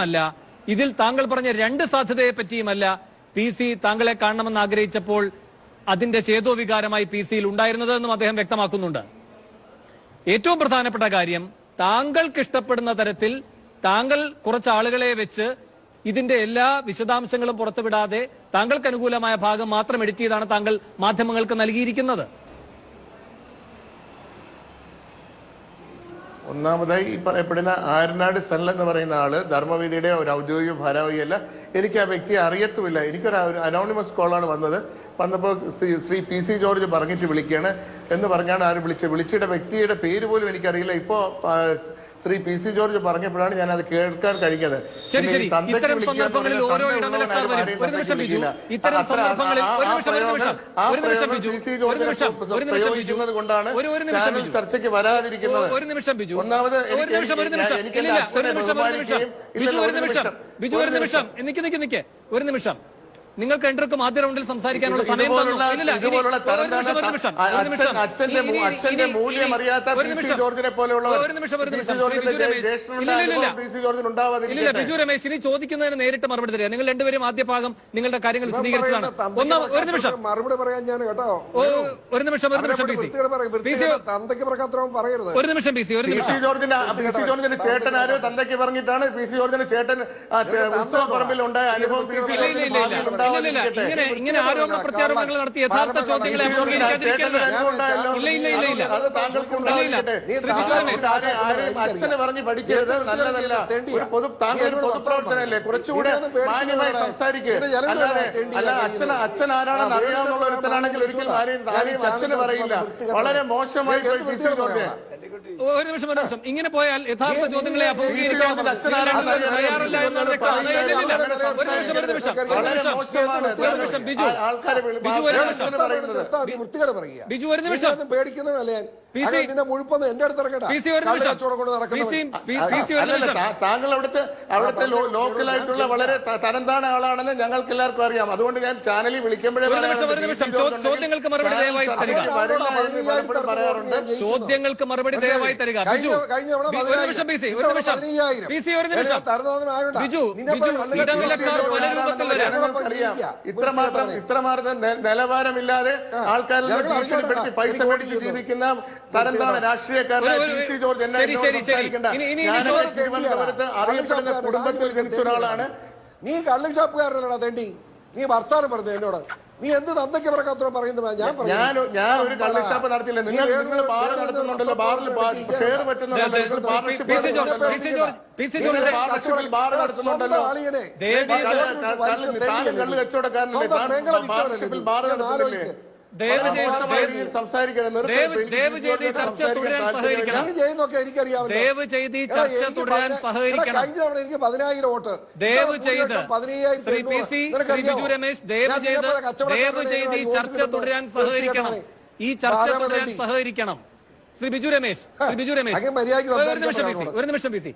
അല്ല ഇതിൽ താങ്കൾ പറഞ്ഞ രണ്ട് സാധ്യതയെ പറ്റിയുമല്ല പി സി താങ്കളെ കാണണമെന്ന് ആഗ്രഹിച്ചപ്പോൾ അതിന്റെ ചേതോ വികാരമായി പി സിയിൽ ഉണ്ടായിരുന്നത് എന്നും അദ്ദേഹം വ്യക്തമാക്കുന്നുണ്ട്. ഏറ്റവും പ്രധാനപ്പെട്ട കാര്യം താങ്കൾക്ക് ഇഷ്ടപ്പെടുന്ന തരത്തിൽ താങ്കൾ കുറച്ച് ആളുകളെ വെച്ച് ഇതിന്റെ എല്ലാ വിശദാംശങ്ങളും പുറത്തുവിടാതെ താങ്കൾക്ക് അനുകൂലമായ ഭാഗം മാത്രം എഡിറ്റ് ചെയ്താണ് താങ്കൾ മാധ്യമങ്ങൾക്ക് നൽകിയിരിക്കുന്നത്. ഒന്നാമതായി ഈ പറയപ്പെടുന്ന ആരനാട് സെൽ എന്ന് പറയുന്ന ആൾ ധർമ്മവേദിയുടെ ഒരു ഔദ്യോഗിക ഭാരവാഹിയല്ല. എനിക്ക് ആ വ്യക്തിയെ അറിയത്തുമില്ല. എനിക്കൊരു അനോണിമസ് കോളാണ് വന്നത്. വന്നപ്പോൾ ശ്രീ- ശ്രീ പി സി ജോർജ് പറഞ്ഞിട്ട് വിളിക്കുകയാണ് എന്ന് പറഞ്ഞാണ് ആര് വിളിച്ചത്. വിളിച്ചിട്ട വ്യക്തിയുടെ പേര് പോലും എനിക്കറിയില്ല. ഇപ്പോ ശ്രീ പി സി ജോർജ് പറഞ്ഞപ്പോഴാണ് ഞാൻ അത് കേൾക്കാൻ കഴിഞ്ഞത്. ഇത്തരം സന്ദർഭങ്ങളിൽ ഓരോ പ്രയോഗിക്കുന്നത് കൊണ്ടാണ് ചാനൽ ചർച്ചയ്ക്ക് വരാതിരിക്കുന്നത്. ഒരു നിമിഷം ബിജു. ഒന്നാമത് എനിക്ക് ഒരു എനിക്ക് നിമിഷം. ഒരു നിമിഷം. ഇല്ല, നിങ്ങൾക്ക് രണ്ടുപേർക്കും ആദ്യ റൗണ്ടിൽ സംസാരിക്കാനുള്ള സമയം തന്നു. ഇതുപോലുള്ള ഒരു നിമിഷം ഒരു നിമിഷം ഇല്ല, ഇല്ല, ഇല്ല. ബിജു രമേശ് ഇനി ചോദിക്കുന്നതിന് നേരിട്ട് മറുപടി തരിക നിങ്ങൾ രണ്ടുപേരും ആദ്യ ഭാഗം നിങ്ങളുടെ കാര്യങ്ങൾ വിശദീകരിച്ചതാണ്. ഒന്ന് ഒരു നിമിഷം. മറുപടി പറയാൻ ഞാൻ കേട്ടോ. ഓ, ഒരു നിമിഷം ഒരു നിമിഷം പി സി. ഒരു നിമിഷം പി സി ഒരു നിമിഷം. ജോർജിന്റെ പി സി ജോർജിന്റെ ചേട്ടൻ ആരോ തന്തയ്ക്ക് പറഞ്ഞിട്ടാണ് പി സി ജോർജിന്റെ ചേട്ടൻ ഉത്സവ പറമ്പിൽ ഉണ്ടായ അനുഭവം പി സി ഇങ്ങനെ ഇങ്ങനെ ആരോപണ പ്രത്യാരോപണങ്ങൾ നടത്തി യഥാർത്ഥ ചോദ്യങ്ങളെ അഭിമുഖീകരിക്കാതിരിക്കരുത് ഇല്ല ഇല്ല ഇല്ല. ഇല്ല അച്ഛനെ പറഞ്ഞ് പഠിക്കരുത്. നല്ലതല്ല. ഒരു പൊതു താങ്കൾ ഒരു പൊതുപ്രവർത്തനല്ലേ കുറച്ചുകൂടെ മാന്യമായി സംസാരിക്കുക അച്ഛൻ അച്ഛൻ ആരാണെന്ന് അറിയാവുന്ന ഒരുത്തനാണെങ്കിൽ ഒരിക്കലും ആരെയും അച്ഛന് പറയില്ല. വളരെ മോശമായി ഒരു നിമിഷം ഒരു നിമിഷം. ഇങ്ങനെ പോയാൽ യഥാർത്ഥ ചോദ്യങ്ങളെ അഭിമുഖീകരിക്കാൻ തയ്യാറല്ല എന്നാണ്. ഒരു നിമിഷം ഒരു നിമിഷം. ഒരു നിമിഷം. ഒരു നിമിഷം ബിജു. ആൾക്കാരെ ബിജു ഒരു നിമിഷം. ബിജു ഒരു നിമിഷം. പേടിക്കുന്നതല്ല മുഴുപ്പൊന്നും എന്റെ അടുത്ത് താങ്കൾ അവിടുത്തെ അവിടുത്തെ ലോക്കലായിട്ടുള്ള വളരെ തരംതാണ ആളാണെന്ന് ഞങ്ങൾക്ക് എല്ലാവർക്കും അറിയാം. അതുകൊണ്ട് ഞാൻ ചാനലിൽ വിളിക്കുമ്പോഴേ ചോദ്യങ്ങൾക്ക് മറുപടി ദയവായി തരിക. ചോദ്യങ്ങൾക്ക് മറുപടി ദയവായി തരിക. ഒരു നിമിഷം പി സി ഒരു നിമിഷം. പി സി ഒരു നിമിഷം. ബിജു, നിന്നെ ബിജു, ഇടനിലക്കാർ പല രൂപത്തിൽ വരാം. ജനങ്ങൾക്കറിയാം ഇത്രമാത്രം ഇത്രമാത്രം നിലവാരമില്ലാതെ ആൾക്കാരിൽ പൈസ മേടിച്ച് ജീവിക്കുന്ന തരംതാണ രാഷ്ട്രീയക്കാരനായ പി സി ജോർജ് എന്നെ. സംസാരിക്കണ്ട തിരുവനന്തപുരത്ത് അറിയപ്പെടുന്ന കുടുംബത്തിൽ ജനിച്ച ഒരാളാണ് നീ കള്ളും ഷാപ്പുകാരനല്ലടാ തേണ്ടി നീ വർത്താനം പറഞ്ഞു എന്നോട് നീ എന്ത് തന്തയ്ക്ക് പറക്കാത്ര പറയുന്നത് ഞാൻ പറഞ്ഞു. ഞാൻ ഞാൻ ഒരു കള്ളിഷാപ്പ് നടത്തില്ല നിങ്ങൾ നിങ്ങൾ ബാർ നടത്തുന്നുണ്ടല്ലോ ബാറിൽ ഷെയർ പറ്റുന്നുണ്ടല്ലോ കള്ള് കച്ചവടക്കാരനല്ലേ ബാർ നടത്തുന്നില്ലേ. ദയവ് ചെയ്ത് ഈ ചർച്ച തുടരാൻ. സഹകരിക്കണം. എനിക്ക് പതിനായിരം വോട്ട്. ദയവ് ചെയ്ത് ശ്രീ പി സി ശ്രീ ബിജു രമേശ് ദയവ് ചെയ്ത് ദയവ് ചെയ്ത് ഈ ചർച്ച തുടരാൻ. സഹകരിക്കണം. ഈ ചർച്ച തുടരാൻ. സഹകരിക്കണം. ശ്രീ ബിജു രമേശ് ശ്രീ ബിജു രമേശ്. ഒരു നിമിഷം പി സി. ഒരു നിമിഷം പി സി.